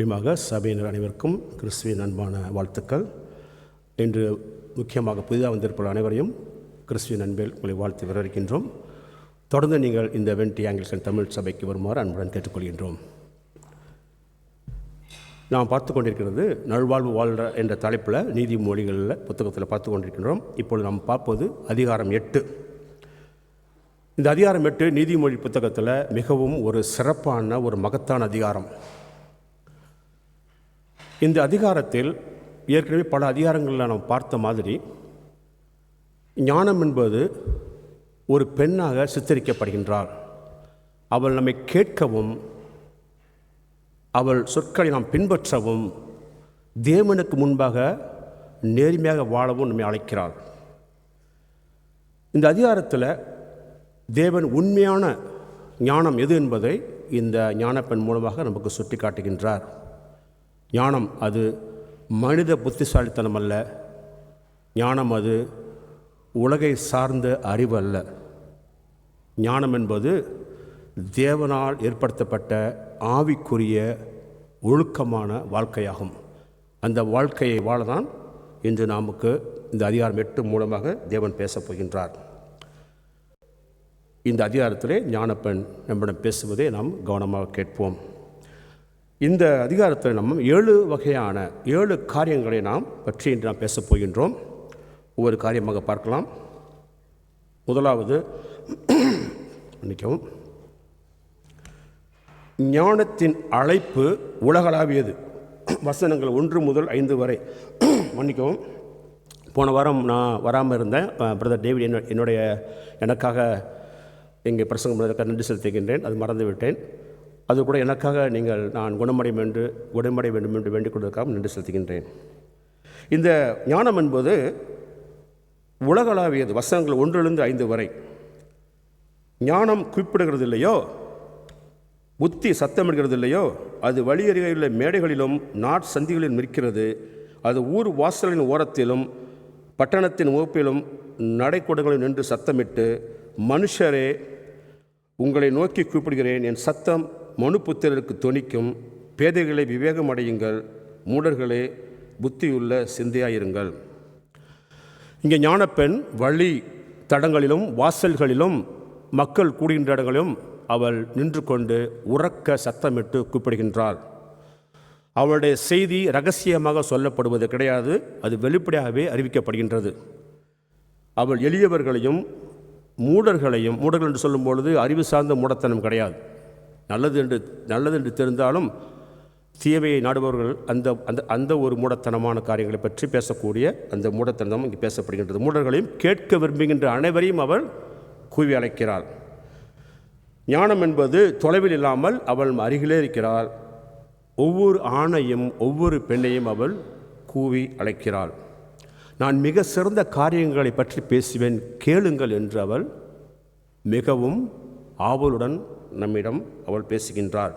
மறுபடியுமாக சபையினர் அனைவருக்கும் கிறிஸ்துவின் அன்பான வாழ்த்துக்கள். இன்று முக்கியமாக புதிதாக வந்திருப்பவர் அனைவரையும் கிறிஸ்துவின் அன்பில் உங்களை வாழ்த்து வரவேற்கின்றோம். தொடர்ந்து நீங்கள் இந்த வெண்டி ஆங்கிலசன் தமிழ் சபைக்கு வருமாறு அன்புடன் கேட்டுக்கொள்கின்றோம். நாம் பார்த்து கொண்டிருக்கிறது நல்வாழ்வு வாழ்ற என்ற தலைப்பில் நீதிமொழிகளில் புத்தகத்தில் பார்த்து கொண்டிருக்கின்றோம். இப்பொழுது நாம் பார்ப்பது அதிகாரம் எட்டு. இந்த அதிகாரம் எட்டு நீதிமொழி புத்தகத்தில் மிகவும் ஒரு சிறப்பான ஒரு மகத்தான அதிகாரம். இந்த அதிகாரத்தில் ஏற்கனவே பல அதிகாரங்களில் நாம் பார்த்த மாதிரி ஞானம் என்பது ஒரு பெண்ணாக சித்தரிக்கப்படுகின்றாள் அவள் நம்மை கேட்கவும் அவள் சொற்களை நாம் பின்பற்றவும் தேவனுக்கு முன்பாக நேர்மையாக வாழவும் நம்மை அழைக்கிறாள். இந்த அதிகாரத்தில் தேவன் உண்மையான ஞானம் எது என்பதை இந்த ஞானப்பெண் மூலமாக நமக்கு சுட்டி காட்டுகின்றார் ஞானம் அது மனித புத்திசாலித்தனம் அல்ல. ஞானம் அது உலகை சார்ந்த அறிவு அல்ல. ஞானம் என்பது தேவனால் ஏற்படுத்தப்பட்ட ஆவிக்குரிய ஒழுக்கமான வாழ்க்கையாகும். அந்த வாழ்க்கையை வாழதான் இன்று நமக்கு இந்த அதிகாரம் எட்டு மூலமாக தேவன் பேசப் போகின்றார். இந்த அதிகாரத்திலே ஞானப்பெண் நம்மிடம் பேசுவதை நாம் கவனமாக கேட்போம். இந்த அதிகாரத்தில் நம்ம ஏழு வகையான ஏழு காரியங்களை நாம் பற்றி இன்று நாம் பேசப் போகின்றோம். ஒவ்வொரு காரியமாக பார்க்கலாம். முதலாவது மன்னிக்கவும். ஞானத்தின் அழைப்பு உலகளாவியது. வசனங்கள் ஒன்று முதல் ஐந்து வரை. மன்னிக்கவும். போன வாரம் நான் வராமல் இருந்தேன். பிரதர் டேவிட் என்ன என்னுடைய எனக்காக இங்கே பிரசங்கம் நன்றி செலுத்துகின்றேன். அது மறந்துவிட்டேன். அது கூட எனக்காக நீங்கள் நான் குணமடையும் என்று குணமடைய வேண்டும் என்று வேண்டிக் கொள்வதற்காக நன்றி செலுத்துகின்றேன். இந்த ஞானம் என்பது உலகளாவியது. வசனங்கள் ஒன்றிலிருந்து ஐந்து வரை. ஞானம் குறிப்பிடுகிறது இல்லையோ? புத்தி சத்தமிடுகிறது இல்லையோ? அது வழியருகையுள்ள மேடைகளிலும் நாட்சந்திகளிலும் நிற்கிறது. அது ஊர் வாசலின் ஓரத்திலும் பட்டணத்தின் முகப்பிலும் நடைக்கூடங்களில் நின்று சத்தமிட்டு மனுஷரே உங்களை நோக்கி கூப்பிடுகிறேன். என் சத்தம் மனுபுத்திரருக்கு துணிக்கும் பேதைகளை விவேகமடையுங்கள் மூடர்களே புத்தியுள்ள சிந்தையாயிருங்கள். இங்கே ஞானப்பெண் வழி தடங்களிலும் வாசல்களிலும் மக்கள் கூடுகின்ற இடங்களிலும் அவள் நின்று கொண்டு உறக்க சத்தமிட்டு கூப்பிடுகின்றாள். அவளுடைய செய்தி ரகசியமாக சொல்லப்படுவது கிடையாது அது வெளிப்படையாகவே அறிவிக்கப்படுகின்றது. அவள் எளியவர்களையும் மூடர்களையும் மூடர்கள் என்று சொல்லும் பொழுது அறிவு சார்ந்த மூடத்தனம் கிடையாது. நல்லது என்று நல்லது என்று தெரிந்தாலும் தீமையை நாடுபவர்கள் அந்த அந்த அந்த ஒரு மூடத்தனமான காரியங்களை பற்றி பேசக்கூடிய அந்த மூடத்தனம் இங்கே பேசப்படுகின்றது. மூடர்களையும் கேட்க விரும்புகின்ற அனைவரையும் அவள் கூவி அழைக்கிறாள். ஞானம் என்பது தொலைவில் இல்லாமல் அவள் அருகிலே இருக்கிறாள். ஒவ்வொரு ஆணையும் ஒவ்வொரு பெண்ணையும் அவள் கூவி அழைக்கிறாள். நான் மிக சிறந்த காரியங்களை பற்றி பேசுவேன் கேளுங்கள் என்று அவள் மிகவும் ஆவலுடன் நம்மிடம் அவள் பேசுகின்றாள்.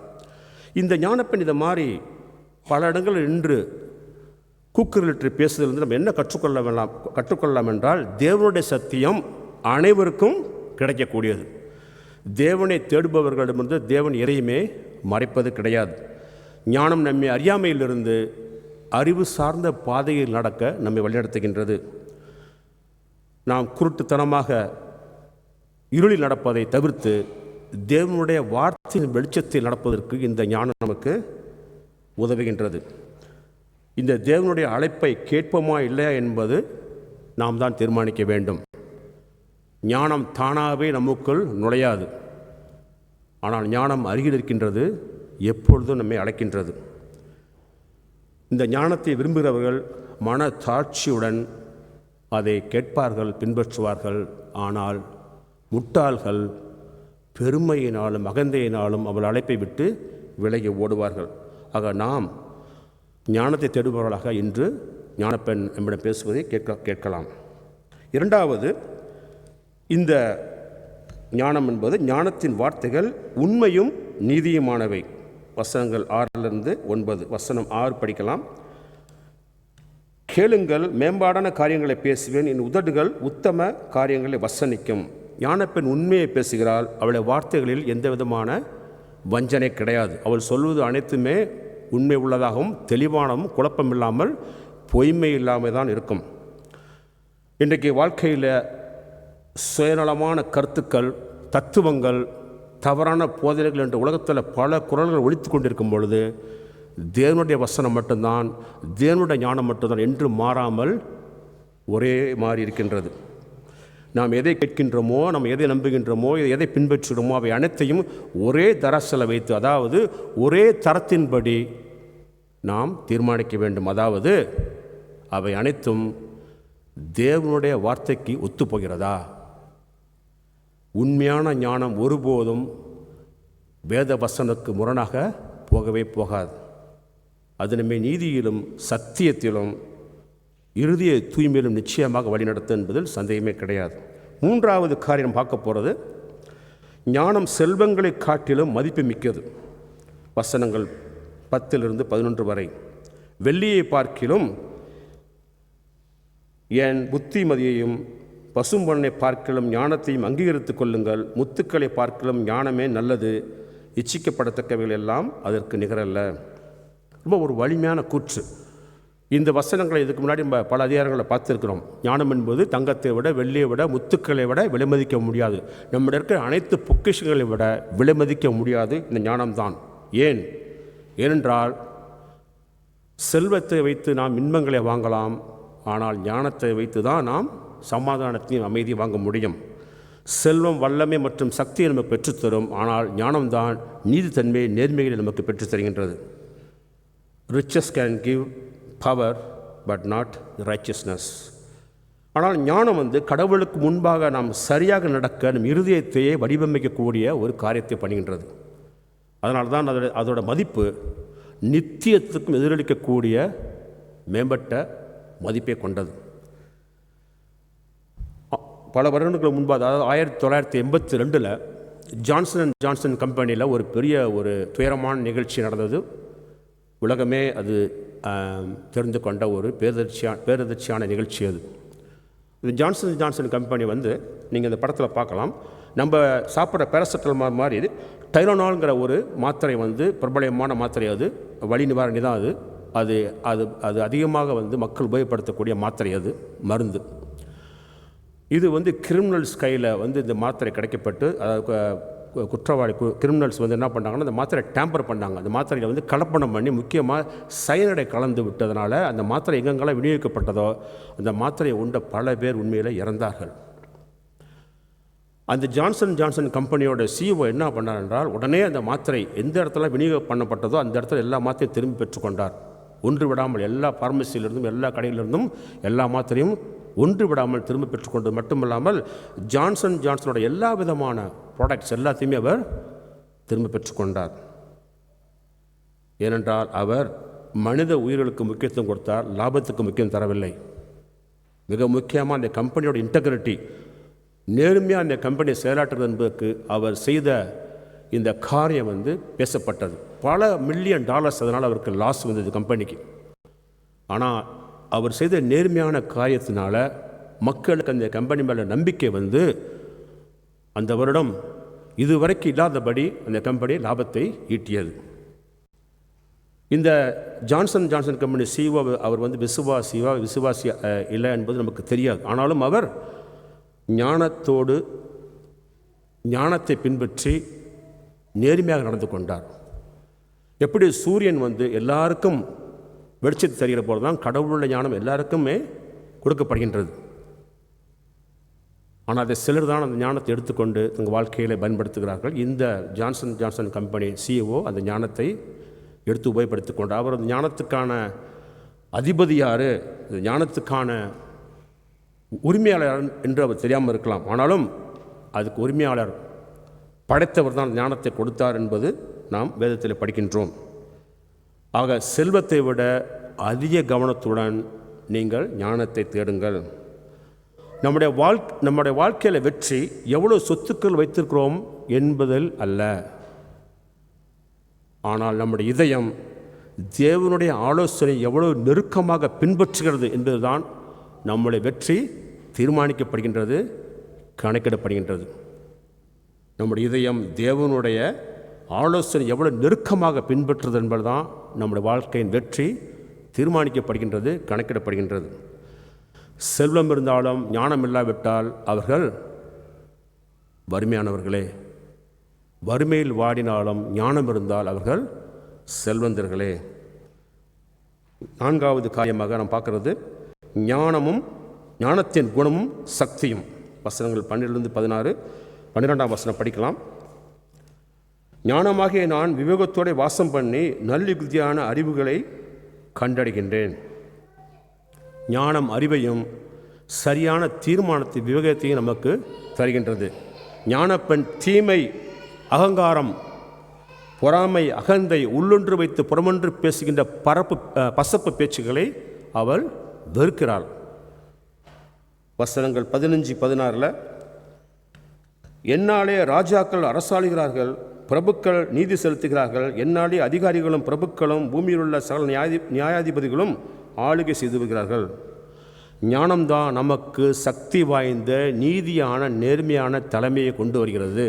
இந்த ஞானப்பெண் இதை மாதிரி பல இடங்களில் நின்று கூக்குரலிட்டு பேசுதலிருந்து நம்ம என்ன கற்றுக்கொள்ள வேண்டாம் கற்றுக்கொள்ளலாம் என்றால் தேவனுடைய சத்தியம் அனைவருக்கும் கிடைக்கக்கூடியது. தேவனை தேடுபவர்களிடமிருந்து தேவன் இறையுமே மறைப்பது கிடையாது. ஞானம் நம்மை அறியாமையிலிருந்து அறிவு சார்ந்த பாதையில் நடக்க நம்மை வழிநடத்துகின்றது. நாம் குருட்டுத்தனமாக இருளில் நடப்பதை தவிர்த்து தேவனுடைய வார்த்தையின் வெளிச்சத்தில் நடப்பதற்கு இந்த ஞானம் நமக்கு உதவுகின்றது. இந்த தேவனுடைய அழைப்பை கேட்போமா இல்லையா என்பது நாம் தான் தீர்மானிக்க வேண்டும். ஞானம் தானாகவே நமக்குள் நுழையாது. ஆனால் ஞானம் அருகில் இருக்கின்றது எப்பொழுதும் நம்மை அழைக்கின்றது. இந்த ஞானத்தை விரும்புகிறவர்கள் மன தாட்சியுடன் அதை கேட்பார்கள் பின்பற்றுவார்கள். ஆனால் முட்டாள்கள் பெருமையினாலும் அகந்தையினாலும் அவள் அழைப்பை விட்டு விலகி ஓடுவார்கள். ஆக நாம் ஞானத்தை தேடுபவர்களாக இன்று ஞானப்பெண் நம்மிடம் பேசுவதை கேட்க கேட்கலாம். இரண்டாவது இந்த ஞானம் என்பது ஞானத்தின் வார்த்தைகள் உண்மையும் நீதியுமானவை. வசனங்கள் ஆறிலிருந்து ஒன்பது வசனம் ஆறு படிக்கலாம். கேளுங்கள் மேம்பாடான காரியங்களை பேசுவேன் என் உதடுகள் உத்தம காரியங்களை வசனிக்கும். ஞானப்பெண் உண்மையை பேசுகிறாள் அவளுடைய வார்த்தைகளில் எந்த விதமான வஞ்சனை கிடையாது. அவள் சொல்வது அனைத்துமே உண்மை உள்ளதாகவும் தெளிவானவும் குழப்பமில்லாமல் பொய்மை இல்லாமல் தான் இருக்கும். இன்றைக்கு வாழ்க்கையில் சுயநலமான கருத்துக்கள் தத்துவங்கள் தவறான போதனைகள் என்ற உலகத்தில் பல குரல்கள் ஒழித்து கொண்டிருக்கும் பொழுது தேவனுடைய வசனம் மட்டும்தான் தேவனுடைய ஞானம் மட்டும்தான் என்று மாறாமல் ஒரே மாதிரி இருக்கின்றது. நாம் எதை கேட்கின்றோமோ நாம் எதை நம்புகின்றோமோ எதை பின்பற்றுகிறோமோ அவை அனைத்தையும் ஒரே தரசில் வைத்து அதாவது ஒரே தரத்தின்படி நாம் தீர்மானிக்க வேண்டும். அதாவது அவை அனைத்தும் தேவனுடைய வார்த்தைக்கு ஒத்துப்போகிறதா உண்மையான ஞானம் ஒருபோதும் வேத வசனுக்கு முரணாக போகவே போகாது. அது நம்மை நீதியிலும் சத்தியத்திலும் இறுதிய தூய்மையிலும் நிச்சயமாக வழிநடத்தும் என்பதில் சந்தேகமே கிடையாது. மூன்றாவது காரியம் பார்க்க போகிறது ஞானம் செல்வங்களை காட்டிலும் மதிப்பு மிக்கது. வசனங்கள் பத்திலிருந்து பதினொன்று வரை வெள்ளியை பார்க்கிலும் என் புத்திமதியையும் பசும்பொன்னை பார்க்கலும் ஞானத்தையும் அங்கீகரித்துக் கொள்ளுங்கள். முத்துக்களை பார்க்கலும் ஞானமே நல்லது. இச்சிக்கப்படத்தக்கவைகள் எல்லாம் அதற்கு நிகரல்ல. ரொம்ப ஒரு வலிமையான கூற்று. இந்த வசனங்களை இதுக்கு முன்னாடி நம்ம பல அதிகாரங்களை பார்த்துருக்கிறோம். ஞானம் என்பது தங்கத்தை விட வெள்ளியை விட முத்துக்களை விட விலைமதிக்க முடியாது. நம்மிட இருக்கிற அனைத்து பொக்கிஷங்களை விட விலைமதிக்க முடியாது. இந்த ஞானம்தான். ஏன்? ஏனென்றால் செல்வத்தை வைத்து நாம் இன்பங்களை வாங்கலாம். ஆனால் ஞானத்தை வைத்து தான் நாம் சமாதானத்தையும் அமைதியை வாங்க முடியும். செல்வம் வல்லமை மற்றும் சக்தியை நமக்கு பெற்றுத்தரும். ஆனால் ஞானம்தான் நீதித்தன்மை நேர்மைகளை நமக்கு பெற்றுத் தருகின்றது riches can give power but not richness ஆனால் ஞானம் வந்து கடவுளுக்கு முன்பாக நாம் சரியாக நடக்க நம் இருதயத்தையே வடிவமைக்கக்கூடிய ஒரு காரியத்தை பண்ணுகின்றது. அதனால தான் அதோட அதோட மதிப்பு நித்தியத்துக்கும் எதிரொலிக்கக்கூடிய மேம்பட்ட மதிப்பை கொண்டது. பல வருடங்களுக்கு முன்பாக அதாவது ஆயிரத்தி தொள்ளாயிரத்தி எண்பத்தி ரெண்டில் ஜான்சன் அண்ட் ஜான்சன் கம்பெனியில் ஒரு பெரிய ஒரு துயரமான நிகழ்ச்சி நடந்தது. உலகமே அது தெரிந்து கொண்ட ஒரு பேரதிர்ச்சியான பேரதிர்ச்சியான நிகழ்ச்சி அது. இது ஜான்சன் ஜான்சன் கம்பெனி வந்து நீங்கள் இந்த படத்தில் பார்க்கலாம். நம்ம சாப்பிட்ற பேராசெட்டமால் மாதிரி இது. டைரோனால்ங்கிற ஒரு மாத்திரை வந்து பிரபலமான மாத்திரை அது. வழி நிவாரணி தான் அது. அது அது அது அதிகமாக வந்து மக்கள் உபயோகப்படுத்தக்கூடிய மாத்திரை அது. மருந்து. இது வந்து கிரிமினல்ஸ் கையில் வந்து இந்த மாத்திரை கிடைக்கப்பட்டு அதாவது குற்றவாளி கிரிமினல்ஸ் வந்து என்ன பண்ணாங்கன்னா அந்த மாத்திரை டேம்பர் பண்ணாங்க அந்த மாத்திரையில் வந்து கலப்பணம் பண்ணி முக்கியமாக சைனடை கலந்து விட்டதுனால அந்த மாத்திரை எங்கெங்கெல்லாம் விநியோகிக்கப்பட்டதோ அந்த மாத்திரையை உண்ட பல பேர் உண்மையில் இறந்தார்கள். அந்த ஜான்சன் ஜான்சன் கம்பெனியோட சிஇஓ என்ன பண்ணார் என்றால் உடனே அந்த மாத்திரை எந்த இடத்துல விநியோகம் பண்ணப்பட்டதோ அந்த இடத்துல எல்லா மாத்திரையும் திரும்பி பெற்றுக்கொண்டார் ஒன்று விடாமல் எல்லா ஃபார்மசியிலிருந்தும் எல்லா கடையிலிருந்தும் எல்லா மாத்திரையும் ஒன்று விடாமல் திரும்ப பெற்றுக்கொண்டது மட்டுமல்லாமல் ஜான்சன் ஜான்சனோட எல்லா விதமான ப்ராடக்ட்ஸ் எல்லாத்தையுமே அவர் திரும்ப பெற்றுக்கொண்டார். ஏனென்றால் அவர் மனித உயிர்களுக்கு முக்கியத்துவம் கொடுத்தார் லாபத்துக்கு முக்கியம் தரவில்லை. மிக முக்கியமாக அந்த கம்பெனியோட இன்டெகிரிட்டி நேர்மையாக அந்த கம்பெனியை செயலாற்றுறது என்பதற்கு அவர் செய்த இந்த காரியம் வந்து பேசப்பட்டது. பல மில்லியன் டாலர்ஸ் அதனால் அவருக்கு லாஸ் வந்தது கம்பெனிக்கு. ஆனால் அவர் செய்த நேர்மையான காரியத்தினால மக்களுக்கு அந்த கம்பெனி மேலே நம்பிக்கை வந்து அந்த வருடம் இதுவரைக்கும் இல்லாதபடி அந்த கம்பெனி லாபத்தை ஈட்டியது. இந்த ஜான்சன் ஜான்சன் கம்பெனி சிஓ அவர் வந்து விசுவாசிவா விசுவாசி இல்லை என்பது நமக்கு தெரியாது. ஆனாலும் அவர் ஞானத்தோடு ஞானத்தை பின்பற்றி நேர்மையாக நடந்து கொண்டார். எப்படி சூரியன் வந்து எல்லாருக்கும் வெளிச்சத்தை தருகிற போது தான் கடவுளுடைய ஞானம் எல்லாருக்குமே கொடுக்கப்படுகின்றது. ஆனால் அதை சிலர் தான் அந்த ஞானத்தை எடுத்துக்கொண்டு தங்கள் வாழ்க்கையில் பயன்படுத்துகிறார்கள். இந்த ஜான்சன் ஜான்சன் கம்பெனி சிஇஓ அந்த ஞானத்தை எடுத்து உபயோகப்படுத்திக் கொண்டார். அவர் அந்த ஞானத்துக்கான அதிபதி யார்? இந்த ஞானத்துக்கான உரிமையாளர் என்று அவர் தெரியாமல் இருக்கலாம். ஆனாலும் அதுக்கு உரிமையாளர் படைத்தவர் தான் ஞானத்தை கொடுத்தார் என்பது நாம் வேதத்தில் படிக்கின்றோம். ஆக செல்வத்தை விட அதிக கவனத்துடன் நீங்கள் ஞானத்தை தேடுங்கள். நம்முடைய வாழ் நம்முடைய வாழ்க்கையில் வெற்றி எவ்வளோ சொத்துக்கள் வைத்திருக்கிறோம் என்பதில் அல்ல. ஆனால் நம்முடைய இதயம் தேவனுடைய ஆலோசனை எவ்வளவு நெருக்கமாக பின்பற்றுகிறது என்பதுதான் நம்முடைய வெற்றி தீர்மானிக்கப்படுகின்றது கணக்கிடப்படுகின்றது. நம்முடைய இதயம் தேவனுடைய ஆலோசனை எவ்வளோ நெருக்கமாக பின்பற்றுறது என்பதுதான் நம்முடைய வாழ்க்கையின் வெற்றி தீர்மானிக்கப்படுகின்றது கணக்கிடப்படுகின்றது. செல்வம் இருந்தாலும் ஞானம் இல்லாவிட்டால் அவர்கள் வறுமையானவர்களே. வறுமையில் வாடினாலும் ஞானம் இருந்தால் அவர்கள் செல்வந்தர்களே. நான்காவது காரியமாக நாம் பார்க்குறது ஞானமும் ஞானத்தின் குணமும் சக்தியும். வசனங்கள் பன்னிரெண்டு பதினாறு பன்னிரெண்டாம் வசனம் படிக்கலாம். ஞானமாகிய நான் விவேகத்தோடு வாசம் பண்ணி நல்லுகுதியான அறிவுகளை கண்டடைகின்றேன். ஞானம் அறிவையும் சரியான தீர்மானத்தை விவேகத்தையும் நமக்கு தருகின்றது. ஞானப்பெண் தீமை அகங்காரம் பொறாமை அகந்தை உள்ளொன்று வைத்து புறமொன்று பேசுகின்ற பரப்பு பசப்பு பேச்சுகளை அவள் வெறுக்கிறாள். வசனங்கள் பதினஞ்சு பதினாறில் என்னாலே ராஜாக்கள் அரசாளுகிறார்கள் பிரபுக்கள் நீதி செலுத்துகிறார்கள். என்னாலே அதிகாரிகளும் பிரபுக்களும் பூமியில் உள்ள சகல நியாய நியாயாதிபதிகளும் ஆளுகை செய்து வருகிறார்கள். ஞானம்தான் நமக்கு சக்தி வாய்ந்த நீதியான நேர்மையான தலைமையை கொண்டு வருகிறது.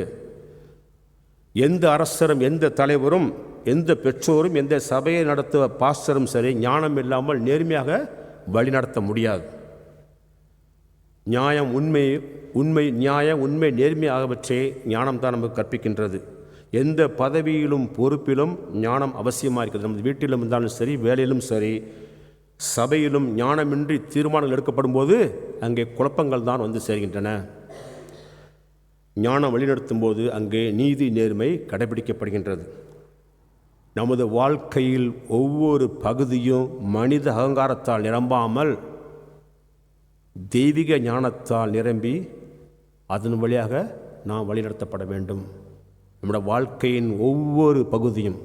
எந்த அரசரும் எந்த தலைவரும் எந்த பெற்றோரும் எந்த சபையை நடத்துவ பாஸ்டரும் சரி ஞானம் இல்லாமல் நேர்மையாக வழிநடத்த முடியாது. நியாயம் உண்மை உண்மை நியாயம் உண்மை நேர்மை ஆகியவற்றை ஞானம் தான் நமக்கு கற்பிக்கின்றது. எந்த பதவியிலும் பொறுப்பிலும் ஞானம் அவசியமாக இருக்கிறது நமது வீட்டிலும் இருந்தாலும் சரி வேலையிலும் சரி சபையிலும் ஞானமின்றி தீர்மானங்கள் எடுக்கப்படும் போது அங்கே குழப்பங்கள் தான் வந்து சேர்கின்றன. ஞானம் வழிநடத்தும் போது அங்கே நீதி நேர்மை கடைபிடிக்கப்படுகின்றது. நமது வாழ்க்கையில் ஒவ்வொரு பகுதியும் மனித அகங்காரத்தால் நிரம்பாமல் தெய்வீக ஞானத்தால் நிரம்பி அதன் வழியாக நாம் வழிநடத்தப்பட வேண்டும். நம்முடைய வாழ்க்கையின் ஒவ்வொரு பகுதியும்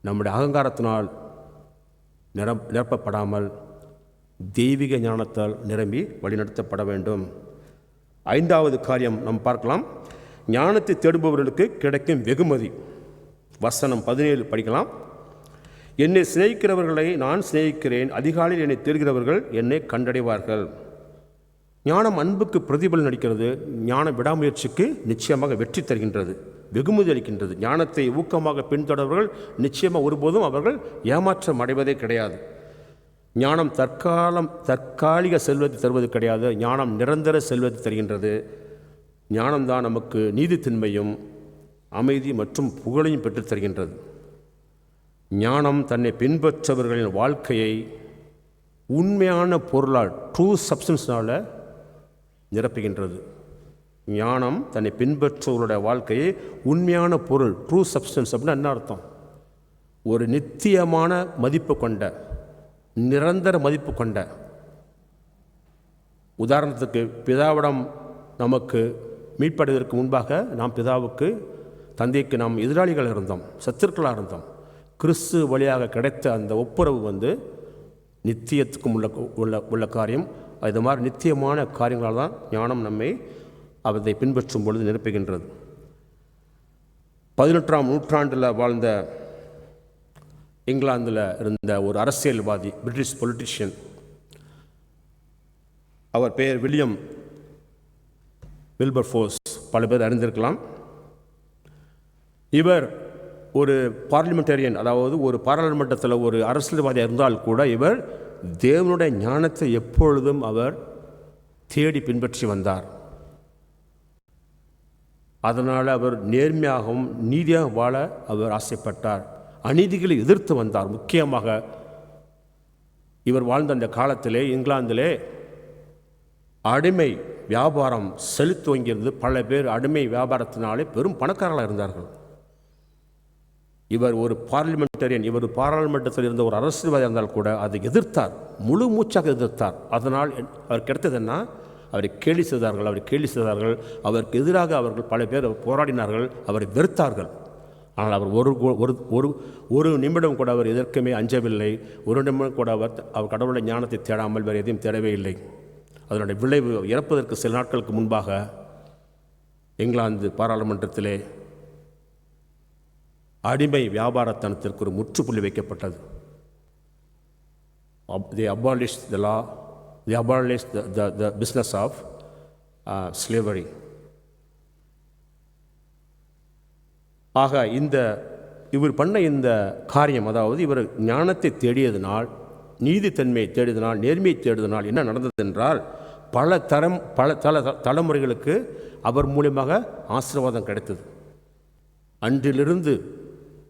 நம்முடைய அகங்காரத்தினால் நிரம் நிரப்பப்படாமல் தெய்வீக ஞானத்தால் நிரம்பி வழிநடத்தப்பட வேண்டும். ஐந்தாவது காரியம் நாம் பார்க்கலாம். ஞானத்தை தேடுபவர்களுக்கு கிடைக்கும் வெகுமதி. வசனம் பதினேழு படிக்கலாம். என்னை சிநேகிக்கிறவர்களை நான் சிநேகிக்கிறேன். அதிகாலையில் என்னை தேடுகிறவர்கள் என்னை கண்டடைவார்கள். ஞானம் அன்புக்கு பிரதிபலன் அளிக்கிறது ஞான விடாமுயற்சிக்கு நிச்சயமாக வெற்றி தருகின்றது வெகுமதி அளிக்கின்றது. ஞானத்தை ஊக்கமாக பின்தொடர்பவர்கள் நிச்சயமாக ஒருபோதும் அவர்கள் ஏமாற்றம் அடைவதே கிடையாது. ஞானம் தற்காலம் தற்காலிக செல்வத்தை தருவது கிடையாது ஞானம் நிரந்தர செல்வத்தை தருகின்றது. ஞானம்தான் நமக்கு நீதித்தின்மையும் அமைதி மற்றும் புகழையும் பெற்றுத் தருகின்றது. ஞானம் தன்னை பின்பற்றவர்களின் வாழ்க்கையை உண்மையான பொருளால் ட்ரூ சப்ஸ்டன்ஸ்னால் நிரப்புகின்றது. ஞானம் தன்னை பின்பற்றுவர்களுடைய வாழ்க்கையை உண்மையான பொருள் ட்ரூ சப்ஸ்டன்ஸ் அப்படின்னா என்ன அர்த்தம்? ஒரு நித்தியமான மதிப்பு கொண்ட நிரந்தர மதிப்பு கொண்ட. உதாரணத்துக்கு பிதாவிடம் நமக்கு மீட்படைவதற்கு முன்பாக நாம் பிதாவுக்கு தந்தைக்கு நாம் எதிராளிகள் இருந்தோம் சத்துருக்களாக இருந்தோம். கிறிஸ்து வழியாக கிடைத்த அந்த ஒப்புரவு வந்து நித்தியத்துக்கும் உள்ள உள்ள உள்ள காரியம் இது மாதிரி நித்தியமான காரியங்களால் தான் ஞானம் நம்மை அதை பின்பற்றும் பொழுது நிரப்புகின்றது. பதினெட்டாம் நூற்றாண்டில் வாழ்ந்த இங்கிலாந்தில் இருந்த ஒரு அரசியல்வாதி பிரிட்டிஷ் பொலிட்டிஷியன் அவர் பெயர் வில்லியம் வில்பர் ஃபோர்ஸ் பல பேர் அறிந்திருக்கலாம். இவர் ஒரு பார்லிமெண்டேரியன் அதாவது ஒரு பாராளுமன்றத்தில் ஒரு அரசியல்வாதியாக இருந்தால் கூட இவர் தேவனுடைய ஞானத்தை எப்பொழுதும் அவர் தேடி பின்பற்றி வந்தார். அதனால் அவர் நேர்மையாகவும் நீதியாக வாழ அவர் ஆசைப்பட்டார். அநீதிகளை எதிர்த்து வந்தார். முக்கியமாக இவர் வாழ்ந்த அந்த காலத்திலே இங்கிலாந்திலே அடிமை வியாபாரம் செலுத்துவங்கியிருந்து பல பேர் அடிமை வியாபாரத்தினாலே பெரும் பணக்காரர்களாக இருந்தார்கள். இவர் ஒரு பார்லிமெண்டரியன் இவர் பாராளுமன்றத்தில் இருந்த ஒரு அரசியல்வாதியாக இருந்தால் கூட அதை எதிர்த்தார் முழு மூச்சாக எதிர்த்தார். அதனால் அவர் கிடைத்தது என்ன? அவரை கேலி செய்தார்கள் அவரை கேலி செய்தார்கள். அவருக்கு எதிராக அவர்கள் பல பேர் போராடினார்கள் அவரை வெறுத்தார்கள். ஆனால் அவர் ஒரு ஒரு ஒரு ஒரு நிமிடம் கூட அவர் எதற்குமே அஞ்சவில்லை. ஒரு நிமிடம் கூட அவர் அவர் கடவுளுடைய ஞானத்தை தேடாமல் வேறு எதையும் தேடவே இல்லை. அதனுடைய விளைவு இறப்பதற்கு சில நாட்களுக்கு முன்பாக இங்கிலாந்து பாராளுமன்றத்திலே அடிமை வியாபாரத்தனத்திற்கு ஒரு முற்றுப்புள்ளி வைக்கப்பட்டது. The abolish the law the abolish the the the business of slavery ஆக இந்த இவர் பண்ண இந்த காரியம் அதாவது இவர் ஞானத்தை தேடியதனால் நீதித்தன்மையை தேடியதனால் நேர்மையை தேடியதனால் என்ன நடந்தது என்றால் பல தரம் பல தல தலைமுறைகளுக்கு அவர் மூலியமாக ஆசீர்வாதம் கிடைத்தது. அன்றிலிருந்து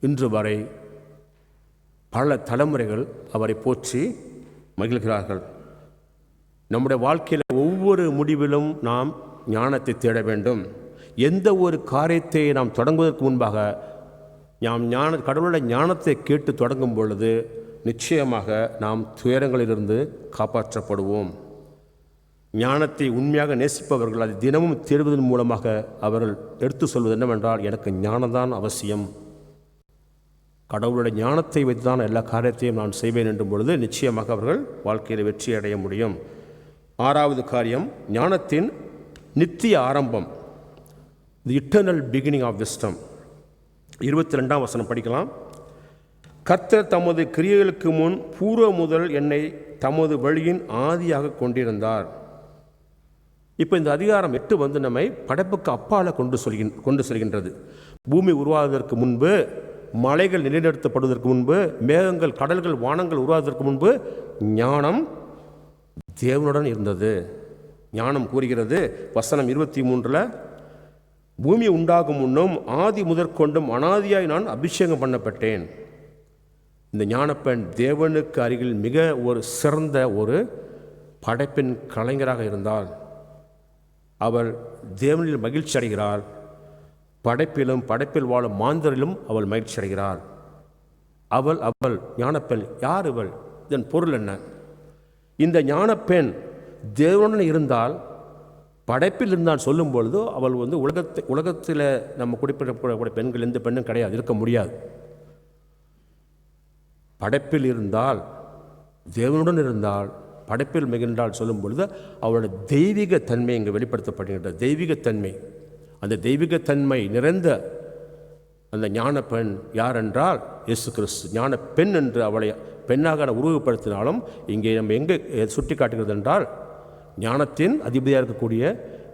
இன்று வரை பல தலைமுறைகள் அவரை போற்றி மகிழ்கிறார்கள். நம்முடைய வாழ்க்கையில் ஒவ்வொரு முடிவிலும் நாம் ஞானத்தை தேட வேண்டும். எந்த ஒரு காரியத்தை நாம் தொடங்குவதற்கு முன்பாக நாம் ஞான கடவுளுடைய ஞானத்தை கேட்டு தொடங்கும் பொழுது நிச்சயமாக நாம் துயரங்களிலிருந்து காப்பாற்றப்படுவோம். ஞானத்தை உண்மையாக நேசிப்பவர்கள் அதை தினமும் தேடுவதன் மூலமாக அவர்கள் எடுத்து சொல்வது என்னவென்றால் எனக்கு ஞானம்தான் அவசியம். கடவுளுடைய ஞானத்தை வைத்து தான் எல்லா காரியத்தையும் நான் செய்வேன் என்றும் பொழுது நிச்சயமாக அவர்கள் வாழ்க்கையில் வெற்றி அடைய முடியும். ஆறாவது காரியம் ஞானத்தின் நித்திய ஆரம்பம். The eternal beginning of wisdom இருபத்தி ரெண்டாம் வசனம் படிக்கலாம். கர்த்தர் தமது கிரியைகளுக்கு முன் பூர்வ முதல் என்னை தமது வழியின் ஆதியாக கொண்டிருந்தார். இப்போ இந்த அதிகாரம் எட்டு வந்து நம்மை படைப்புக்கு அப்பால கொண்டு சொல்கின் கொண்டு செல்கின்றது. பூமி உருவாவதற்கு முன்பு மலைகள் நிலைநிறுத்தப்படுவதற்கு முன்பு மேகங்கள் கடல்கள் வானங்கள் உருவாவதற்கு முன்பு ஞானம் தேவனுடன் இருந்தது. ஞானம் கூறுகிறது. வசனம் இருபத்தி மூன்றில் பூமி உண்டாகும் முன்னும் ஆதி முதற்கொண்டும் அனாதியாய் நான் அபிஷேகம் பண்ணப்பட்டேன். இந்த ஞானப்பெண் தேவனுக்கு அருகில் மிக ஒரு சிறந்த ஒரு படைப்பின் கலைஞராக இருந்தால் அவள் தேவனில் மகிழ்ச்சி அடைகிறாள். படைப்பிலும் படைப்பில் வாழும் மாந்தரிலும் அவள் மகிழ்ச்சியடைகிறாள். அவள் அவள் ஞானப்பெண் யார் இவள்? இதன் பொருள் என்ன? இந்த ஞானப்பெண் தேவனுடன் இருந்தால் படைப்பில் இருந்தால் சொல்லும் பொழுது அவள் வந்து உலகத்தை உலகத்தில் நம்ம குறிப்பிடக்கூடிய பெண்கள் எந்த பெண்ணும் கிடையாது இருக்க முடியாது. படைப்பில் இருந்தால் தேவனுடன் இருந்தால் படைப்பில் மிகின்றால் சொல்லும் பொழுது அவளோட தெய்வீக தன்மை இங்கே வெளிப்படுத்தப்படுகின்ற தெய்வீகத்தன்மை அந்த தெய்வீகத்தன்மை நிறைந்த அந்த ஞான பெண் யார் என்றால் இயேசு கிறிஸ்து. ஞான பெண் என்று அவளை பெண்ணாக உருவப்படுத்தினாலும் இங்கே நம்ம எங்கே சுட்டி காட்டுகிறது என்றால் ஞானத்தின் அதிபதியாக இருக்கக்கூடிய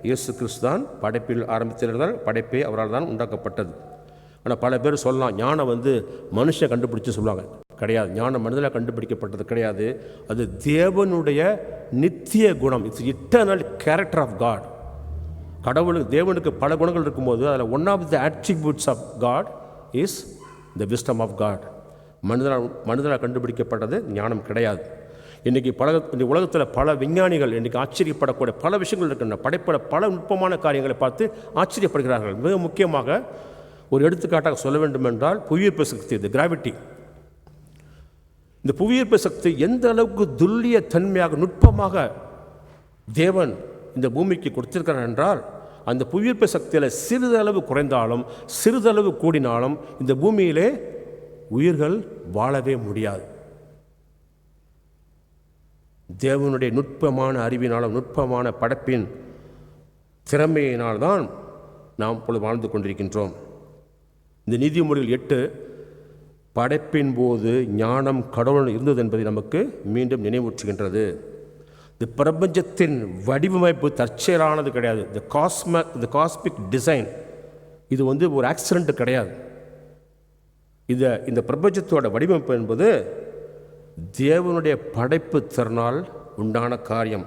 இயேசு கிறிஸ்து தான் படைப்பில் ஆரம்பித்திருந்தால் படைப்பே அவரால் தான் உண்டாக்கப்பட்டது. ஆனால் பல பேர் சொல்லலாம் ஞானம் வந்து மனுஷன் கண்டுபிடிச்சு சொல்லுவாங்க. கிடையாது. ஞானம் மனிதனாக கண்டுபிடிக்கப்பட்டது கிடையாது. அது தேவனுடைய நித்திய குணம். It's eternal character of God கடவுளுக்கு தேவனுக்கு பல குணங்கள் இருக்கும்போது அதில் one of the attributes of God is the wisdom of God மனிதனால் மனிதனால் கண்டுபிடிக்கப்பட்டது ஞானம் கிடையாது. இன்றைக்கி பல இந்த உலகத்தில் பல விஞ்ஞானிகள் இன்றைக்கி ஆச்சரியப்படக்கூடிய பல விஷயங்கள் இருக்கின்றன. படைப்பட பல நுட்பமான காரியங்களை பார்த்து ஆச்சரியப்படுகிறார்கள். மிக முக்கியமாக ஒரு எடுத்துக்காட்டாக சொல்ல வேண்டும் என்றால் புவியீர்ப்பு சக்தி இது கிராவிட்டி இந்த புவியீர்ப்பு சக்தி எந்த அளவுக்கு துல்லிய தன்மையாக நுட்பமாக தேவன் இந்த பூமிக்கு கொடுத்திருக்கிறார் என்றால் அந்த புவியீர்ப்பு சக்தியில் சிறிதளவு குறைந்தாலும் சிறிதளவு கூடினாலும் இந்த பூமியிலே உயிர்கள் வாழவே முடியாது. தேவனுடைய நுட்பமான அறிவினாலும் நுட்பமான படைப்பின் திறமையினால்தான் நாம் இப்பொழுது வாழ்ந்து கொண்டிருக்கின்றோம். இந்த நீதிமொழிகள் எட்டு படைப்பின் போது ஞானம் கடவுள் இருந்தது என்பதை நமக்கு மீண்டும் நினைவூற்றுகின்றது இந்த பிரபஞ்சத்தின் வடிவமைப்பு தற்செயலானது கிடையாது. இந்த காஸ்ம இந்த காஸ்மிக் டிசைன் இது வந்து ஒரு ஆக்சிடென்ட் கிடையாது. இந்த இந்த பிரபஞ்சத்தோட வடிவமைப்பு என்பது தேவனுடைய படைப்பு திறனால் உண்டான காரியம்.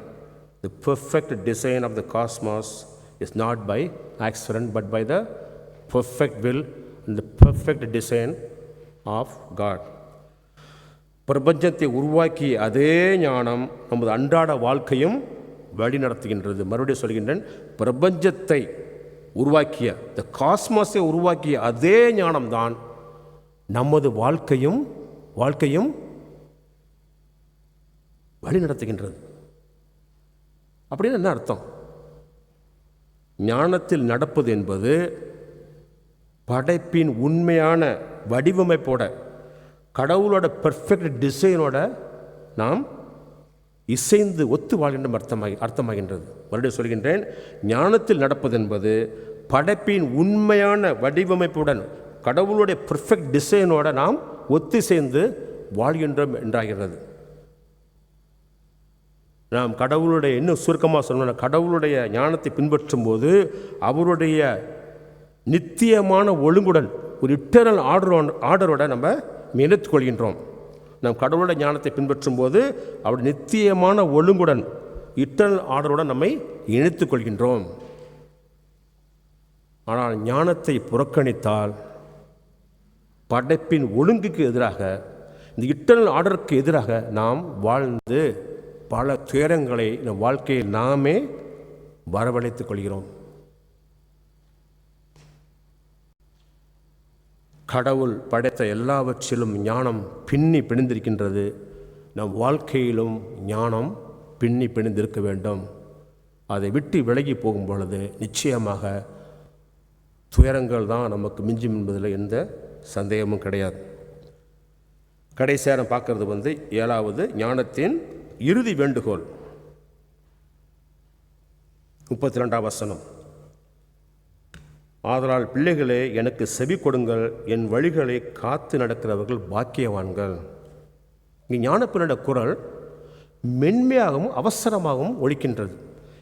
The perfect design of the cosmos is not by accident but by the perfect will and the perfect design of God பிரபஞ்சத்தை உருவாக்கிய அதே ஞானம் நமது அன்றாட வாழ்க்கையும் வழி நடத்துகின்றது மறுபடியும் சொல்கின்றேன் பிரபஞ்சத்தை உருவாக்கிய த காஸ்மாஸை உருவாக்கிய அதே ஞானம்தான் நமது வாழ்க்கையும் வாழ்க்கையும் வழி நடத்துகின்றது அப்படின்னு என்ன அர்த்தம்? ஞானத்தில் நடப்பது என்பது படைப்பின் உண்மையான வடிவமைப்போட கடவுளோட பெர்ஃபெக்ட் டிசைனோட நாம் இசைந்து ஒத்து வாழ்கின்ற அர்த்தமாகி அர்த்தமாகின்றது. மறுபடியும் சொல்கின்றேன் ஞானத்தில் நடப்பதென்பது படைப்பின் உண்மையான வடிவமைப்புடன் கடவுளுடைய பெர்ஃபெக்ட் டிசைனோட நாம் ஒத்திசைந்து வாழ்கின்றோம் என்றாகிறது. நாம் கடவுளுடைய இன்னும் சுருக்கமாக சொல்லணும் கடவுளுடைய ஞானத்தை பின்பற்றும் போது அவருடைய நித்தியமான ஒழுங்குடன் ஒரு இட்டர்னல் ஆர்டர் ஆர்டரோட நம்ம இணைத்துக் கொள்கின்றோம் நம் கடவுளோட ஞானத்தை பின்பற்றும் போது அவருடைய நித்தியமான ஒழுங்குடன் இட்டல் ஆர்டருடன் நம்மை இணைத்துக் கொள்கின்றோம் ஆனால் ஞானத்தை புறக்கணித்தால் படைப்பின் ஒழுங்குக்கு எதிராக இந்த இட்டல் ஆர்டருக்கு எதிராக நாம் வாழ்ந்து பல துயரங்களை இந்த வாழ்க்கையில் நாமே வரவழைத்துக் கொள்கிறோம். கடவுள் படைத்த எல்லாவற்றிலும் ஞானம் பின்னி பிணிந்திருக்கின்றது. நம் வாழ்க்கையிலும் ஞானம் பின்னி பிணிந்திருக்க வேண்டும். அதை விட்டு விலகி போகும் பொழுது நிச்சயமாக துயரங்கள் தான் நமக்கு மிஞ்சும் என்பதில் எந்த சந்தேகமும் கிடையாது. கடைசியாக நம்ம பார்க்குறது வந்து ஏழாவது ஞானத்தின் இறுதி வேண்டுகோள். முப்பத்தி ரெண்டாம் வசனம். ஆதலால் பிள்ளைகளே எனக்கு செவி கொடுங்கள். என் வழிகளை காத்து நடக்கிறவர்கள் பாக்கியவான்கள். இங்கே ஞானப்பெண்ணோட குரல் மென்மையாகவும் அவசரமாகவும் ஒழிக்கின்றது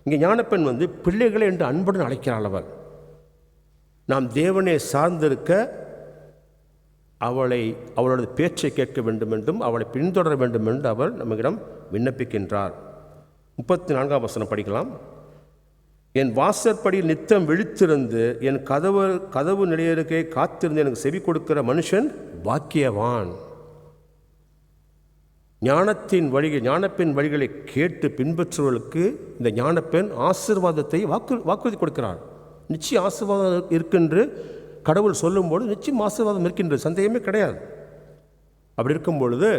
இங்கே ஞானப்பெண் வந்து பிள்ளைகளை என்று அன்புடன் அழைக்கிறாள் அவள். நாம் தேவனை சார்ந்திருக்க அவளை அவளோட பேச்சை கேட்க வேண்டும் என்றும் அவளை பின்தொடர வேண்டும் என்று அவள் நம்மிடம் விண்ணப்பிக்கின்றார். முப்பத்தி நான்காம் வசனம் படிக்கலாம். என் வாசற்படியில் நித்தம் விழித்திருந்து என் கதவு கதவு நிலையருகே காத்திருந்து எனக்கு செவி கொடுக்கிற மனுஷன் பாக்கியவான். ஞானத்தின் வழிகள் ஞானப்பெண் வழிகளை கேட்டு பின்பற்றுவர்களுக்கு இந்த ஞானப்பெண் ஆசீர்வாதத்தை வாக்கு வாக்குறுதி கொடுக்கிறார். நிச்சயம் ஆசீர்வாதம் இருக்கின்று கடவுள் சொல்லும்போது நிச்சயம் ஆசீர்வாதம் இருக்கின்றது சந்தேகமே கிடையாது. அப்படி இருக்கும் பொழுது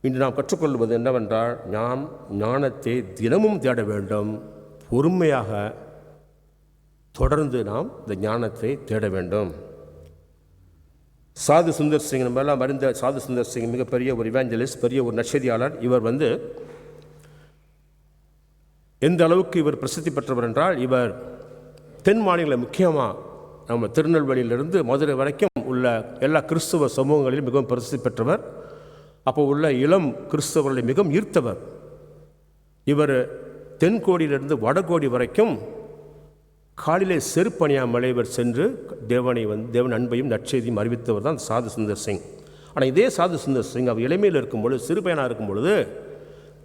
இன்று நாம் கற்றுக்கொள்வது என்னவென்றால் நாம் ஞானத்தை தினமும் தேட வேண்டும். பொறுமையாக தொடர்ந்து நாம் இந்த ஞானத்தை தேட வேண்டும். சாது சுந்தர் சிங் நம்மெல்லாம் அறிந்த சாது சுந்தர் சிங் மிகப்பெரிய ஒரு இவாஞ்சலிஸ்ட் பெரிய ஒரு நட்சதியாளர் இவர் வந்து எந்த அளவுக்கு இவர் பிரசித்தி பெற்றவர் என்றால் இவர் தென் மாநில முக்கியமாக நம்ம திருநெல்வேலியிலிருந்து மதுரை வரைக்கும் உள்ள எல்லா கிறிஸ்துவ சமூகங்களிலும் மிகவும் பிரசித்தி பெற்றவர். அப்போ உள்ள இளம் கிறிஸ்தவர்களை மிகவும் ஈர்த்தவர். இவர் தென்கோடியிலிருந்து வடகோடி வரைக்கும் காலிலே செருப்பணியாமலை இவர் சென்று தேவனை வந்து தேவன் அன்பையும் நற்செய்தியும் அறிவித்தவர் தான் சாது சுந்தர் சிங். ஆனால் இதே சாது சுந்தர் சிங் அவர் இளமையில் இருக்கும் பொழுது சிறுபயனாக இருக்கும் பொழுது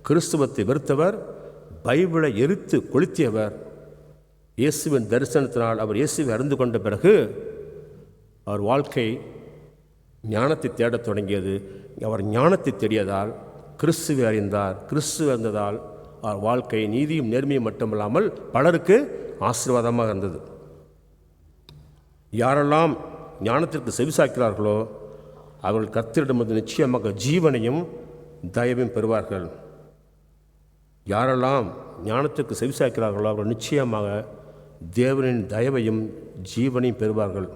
கிறிஸ்துவத்தை வெறுத்தவர் பைபிளை எரித்து கொளுத்தியவர். இயேசுவின் தரிசனத்தினால் அவர் இயேசுவை அறிந்து கொண்ட பிறகு அவர் வாழ்க்கை ஞானத்தை தேடத் தொடங்கியது. அவர் ஞானத்தை தேடியதால் கிறிஸ்துவை அறிந்தார். கிறிஸ்துவ அறிந்ததால் வாழ்க்கை நீதியும் நேர்மையும் மட்டுமல்லாமல் பலருக்கு ஆசீர்வாதமாக இருந்தது. யாரெல்லாம் ஞானத்திற்கு செவிசாக்கிறார்களோ அவர்கள் கத்திரிடமிருந்து நிச்சயமாக ஜீவனையும் தயவையும் பெறுவார்கள். யாரெல்லாம் ஞானத்திற்கு செவிசாய்க்கிறார்களோ அவர்கள் நிச்சயமாக தேவனின் தயவையும் ஜீவனையும் பெறுவார்கள்.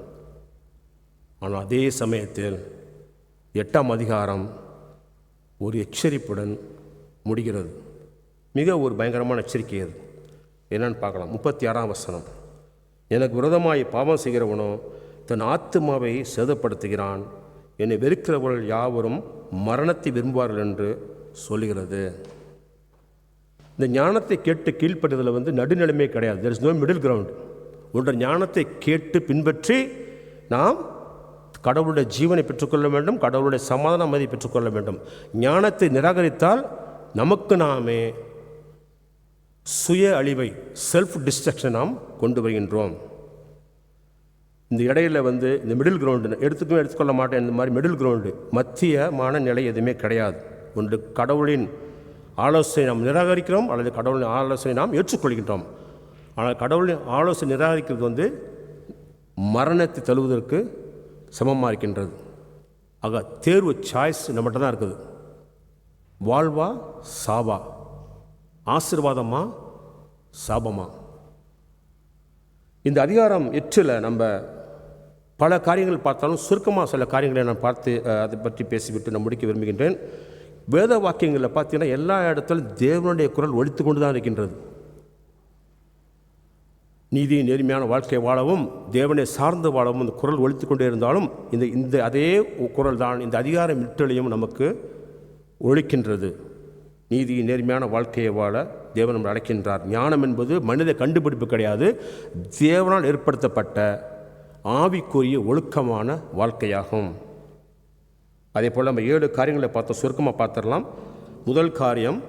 ஆனால் அதே சமயத்தில் எட்டாம் அதிகாரம் ஒரு எச்சரிப்புடன் முடிகிறது. மிக ஒரு பயங்கரமான எச்சரிக்கை அது. என்னன்னு பார்க்கலாம். முப்பத்தி ஆறாம் வசனம். எனக்கு விரோதமாய் பாவம் செய்கிறவனோ தன் ஆத்துமாவை சேதப்படுத்துகிறான். என்னை வெறுக்கிறவர்கள் யாவரும் மரணத்தை விரும்புவார்கள் என்று சொல்லுகிறது. இந்த ஞானத்தை கேட்டு கீழ்ப்பட்டதில் வந்து நடுநிலைமை கிடையாது. There is no middle ground ஒன்ற ஞானத்தை கேட்டு பின்பற்றி நாம் கடவுளுடைய ஜீவனை பெற்றுக்கொள்ள வேண்டும் கடவுளுடைய சமாதான மதியை பெற்றுக்கொள்ள வேண்டும். ஞானத்தை நிராகரித்தால் நமக்கு நாமே சுய அழிவை செல்ஃப் டிஸ்ட்ரக்ஷன் நாம் கொண்டு வருகின்றோம். இந்த இடையில வந்து இந்த மிடில் கிரவுண்டு எடுத்துக்கும் எடுத்துக்கொள்ள மாட்டேன். இந்த மாதிரி மிடில் கிரவுண்டு மத்தியமான நிலை எதுவுமே கிடையாது. ஒன்று கடவுளின் ஆலோசனை நாம் நிராகரிக்கிறோம் அல்லது கடவுளின் ஆலோசனை நாம் ஏற்றுக்கொள்கின்றோம். ஆனால் கடவுளின் ஆலோசனை நிராகரிக்கிறது வந்து மரணத்தை தழுவதற்கு சமமாக இருக்கின்றது. ஆக தேர்வு சாய்ஸ் நம்மகிட்ட தான் இருக்குது. வாழ்வா சாவா. ஆசிர்வாதமா? சாபமா? இந்த அதிகாரம் எற்றில் நம்ம பல காரியங்கள் பார்த்தாலும் சுருக்கமாக சில காரியங்களை நான் பார்த்து அதை பற்றி பேசிவிட்டு நான் முடிக்க விரும்புகின்றேன். வேத வாக்கியங்களில் பார்த்தீங்கன்னா எல்லா இடத்திலும் தேவனுடைய குரல் ஒழித்து கொண்டு தான் இருக்கின்றது. நீதி நேர்மையான வாழ்க்கை வாழவும் தேவனை சார்ந்து வாழவும் இந்த குரல் ஒழித்து கொண்டே இருந்தாலும் இந்த இந்த அதே குரல் தான் இந்த அதிகாரம் விட்டலையும் நமக்கு ஒழிக்கின்றது நீதி நேர்மையான வாழ்க்கையை வாழ தேவன் நம்ம அழைக்கின்றார். ஞானம் என்பது மனித கண்டுபிடிப்பு கிடையாது. தேவனால் ஏற்படுத்தப்பட்ட ஆவிக்குரிய ஒழுக்கமான வாழ்க்கையாகும். அதே போல் நம்ம ஏழு காரியங்களை பார்த்தோம். சுருக்கமாக பார்த்துடலாம். முதல் காரியம்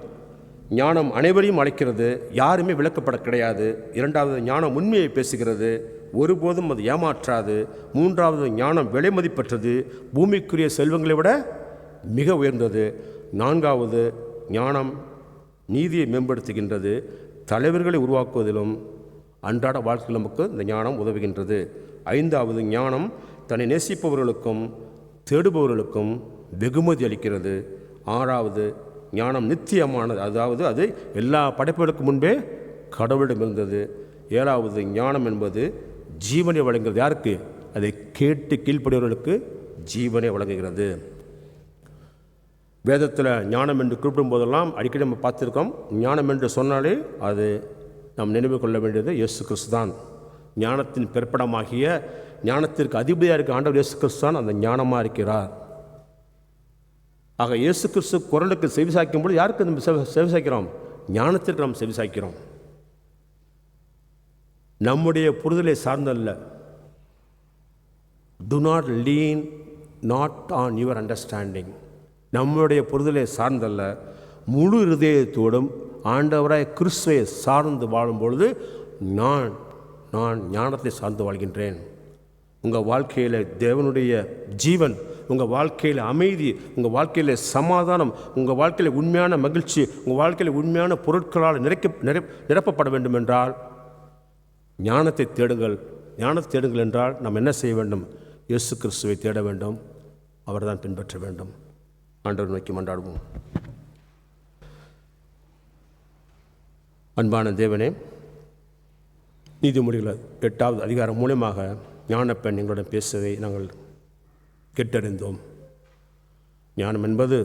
ஞானம் அனைவரையும் அழைக்கிறது. யாருமே விளக்கப்பட கிடையாது. இரண்டாவது ஞானம் உண்மையை பேசுகிறது. ஒருபோதும் அது ஏமாற்றாது. மூன்றாவது ஞானம் விலை மதிப்பற்றது. பூமிக்குரிய செல்வங்களை விட மிக உயர்ந்தது. நான்காவது ஞானம் நீதியை மேம்படுத்துகின்றது. தலைவர்களை உருவாக்குவதிலும் அன்றாட வாழ்க்கையில் நமக்கு இந்த ஞானம் உதவுகின்றது. ஐந்தாவது ஞானம் தன்னை நேசிப்பவர்களுக்கும் தேடுபவர்களுக்கும் வெகுமதி அளிக்கிறது. ஆறாவது ஞானம் நித்தியமானது. அதாவது அது எல்லா படைப்புகளுக்கு முன்பே கடவுளிடம் இருந்தது. ஏழாவது ஞானம் என்பது ஜீவனை வழங்குகிறது. யாருக்கு? அதை கேட்டு கீழ்ப்படியவர்களுக்கு ஜீவனை வழங்குகிறது. வேதத்தில் ஞானம் என்று குறிப்பிடும் போதெல்லாம் அடிக்கடி நம்ம பார்த்துருக்கோம். ஞானம் என்று சொன்னாலே அது நாம் நினைவு கொள்ள வேண்டியது இயேசு கிறிஸ்து தான். ஞானத்தின் பிற்படமாகிய ஞானத்திற்கு அதிபதியாக இருக்க ஆண்டவர் இயேசு கிறிஸ்து தான் அந்த ஞானமாக இருக்கிறார். ஆக இயேசு கிறிஸ்து குரலுக்கு செவிசாய்க்கும் பொழுது யாருக்கு நம்ம செவி செவிசாய்க்கிறோம் ஞானத்திற்கு நாம் செவிசாய்க்கிறோம் நம்முடைய புரிதலை சார்ந்தல்ல. Do not lean not on your understanding நம்முடைய புரிதலை சார்ந்தல்ல. முழு இருதயத்தோடும் ஆண்டவராய் கிறிஸ்துவை சார்ந்து வாழும் பொழுது நான் நான் ஞானத்தை சார்ந்து வாழ்கின்றேன். உங்கள் வாழ்க்கையில் தேவனுடைய ஜீவன் உங்கள் வாழ்க்கையில் அமைதி உங்கள் வாழ்க்கையில் சமாதானம் உங்கள் வாழ்க்கையில் உண்மையான மகிழ்ச்சி உங்கள் வாழ்க்கையில் உண்மையான பொருட்களால் நிறைக்க நிர நிரப்பப்பட வேண்டும் என்றால் ஞானத்தை தேடுங்கள். ஞானத்தை தேடுங்கள் என்றால் நாம் என்ன செய்ய வேண்டும்? இயேசு கிறிஸ்துவை தேட வேண்டும். அவர்தான் பின்பற்ற வேண்டும். ஆண்டவர் நோக்கி மன்றாடுவோம். அன்பான தேவனே நீதிமொழிகள் எட்டாவது அதிகாரம் மூலமாக ஞானப்பெண் எங்களுடன் பேசுவதை நாங்கள் கேட்டறிந்தோம். ஞானம் என்பது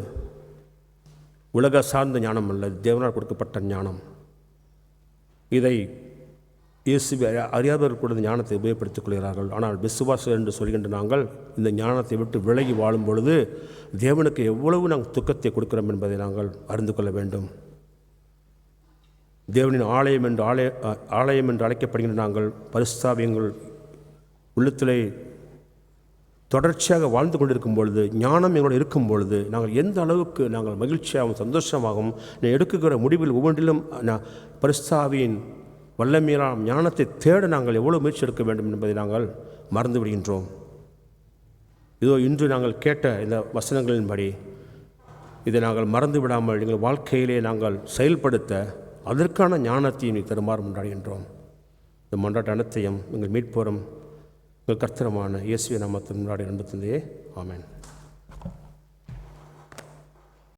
உலக சார்ந்த ஞானம் அல்ல தேவனால் கொடுக்கப்பட்ட ஞானம். இதை இயேசுவை அறி- அறியாதவர்கள் கூட இந்த ஞானத்தை உபயோகப்படுத்திக் கொள்கிறார்கள். ஆனால் விசுவாசம் என்று சொல்கின்ற நாங்கள் இந்த ஞானத்தை விட்டு விலகி வாழும் பொழுது தேவனுக்கு எவ்வளவு நாங்கள் துக்கத்தை கொடுக்கிறோம் என்பதை நாங்கள் அறிந்து கொள்ள வேண்டும். தேவனின் ஆலயம் என்று ஆலய ஆலயம் என்று அழைக்கப்படுகின்ற நாங்கள் பரிஸ்தாபியங்கள் உள்ளத்திலே தொடர்ச்சியாக வாழ்ந்து கொண்டிருக்கும் பொழுது ஞானம் எங்களோட இருக்கும் பொழுது நாங்கள் எந்த அளவுக்கு நாங்கள் மகிழ்ச்சியாகவும் சந்தோஷமாகவும் நான் எடுக்குகிற முடிவில் ஒவ்வொன்றிலும் நான் பரிஸ்தாவியின் வல்லமையிலாம் ஞானத்தை தேட நாங்கள் எவ்வளோ முயற்சி எடுக்க வேண்டும் என்பதை நாங்கள் மறந்து விடுகின்றோம் இதோ இன்று நாங்கள் கேட்ட இந்த வசனங்களின்படி இதை நாங்கள் மறந்து விடாமல் எங்கள் வாழ்க்கையிலே நாங்கள் செயல்படுத்த அதற்கான ஞானத்தையும் நீ தருமாறு கொண்டாடுகின்றோம் இந்த மன்றாட்ட அனைத்தையும் எங்கள் மீட்போரும் எங்கள் கர்த்தரமான இயேசுவை நாமத்தின் முன்னாடி அன்பு ஆமேன்.